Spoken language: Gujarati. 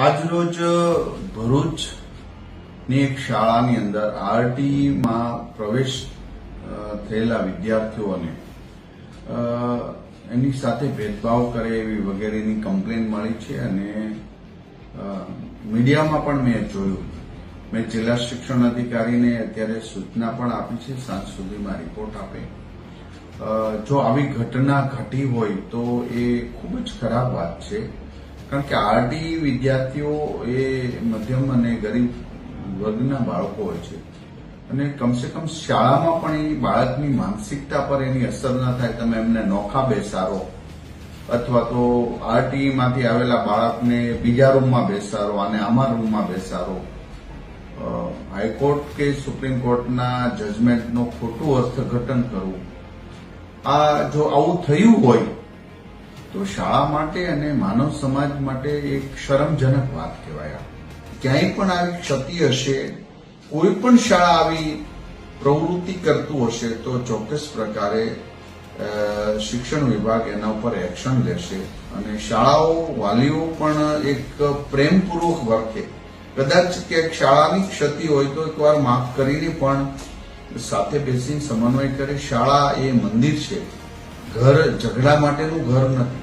આજરોજ ભરૂચની એક શાળાની અંદર આરટીમાં પ્રવેશ થયેલા વિદ્યાર્થીઓને એની સાથે ભેદભાવ કરે એવી વગેરેની કમ્પ્લેન મળી છે અને મીડિયામાં પણ મેં જોયું. મેં જિલ્લા શિક્ષણ અધિકારીને અત્યારે સૂચના પણ આપી છે, સાંજ સુધીમાં રિપોર્ટ આપે. જો આવી ઘટના ઘટી હોય તો એ ખૂબ જ ખરાબ વાત છે. કારણ કે આરડી વિદ્યાર્થીઓ એ મધ્યમ અને ગરીબ વર્ગના બાળકો હોય છે. અને કમસે કમ શાળામાં પણ એ બાળકની માનસિકતા પર એની અસર ના થાય, તમે એમને નોખા બેસારો અથવા તો આરટીઈમાંથી આવેલા બાળકને બીજા રૂમમાં બેસારો અને આમાં રૂમમાં બેસારો હાઈકોર્ટ કે સુપ્રીમ કોર્ટના જજમેન્ટનું ખોટું અર્થઘટન કરવું. આ જો આવું થયું હોય તો શાળા માટે અને માનવ સમાજ માટે એક શરમજનક વાત કહેવાય. ક્યાંય પણ આવી ક્ષતિ હશે, કોઈ પણ શાળા આવી પ્રવૃત્તિ કરતું હશે, તો ચોક્કસ પ્રકારે શિક્ષણ વિભાગ એના ઉપર એક્શન લેશે. અને શાળાઓ વાલીઓ પણ એક પ્રેમપૂર્વક વર્તે. કદાચ ક્યાંક શાળાની ક્ષતિ હોય તો એકવાર માફ કરીને પણ સાથે બેસીને સમન્વય કરે. શાળા એ મંદિર છે. ઘર ઝઘડા માટેનું ઘર નથી.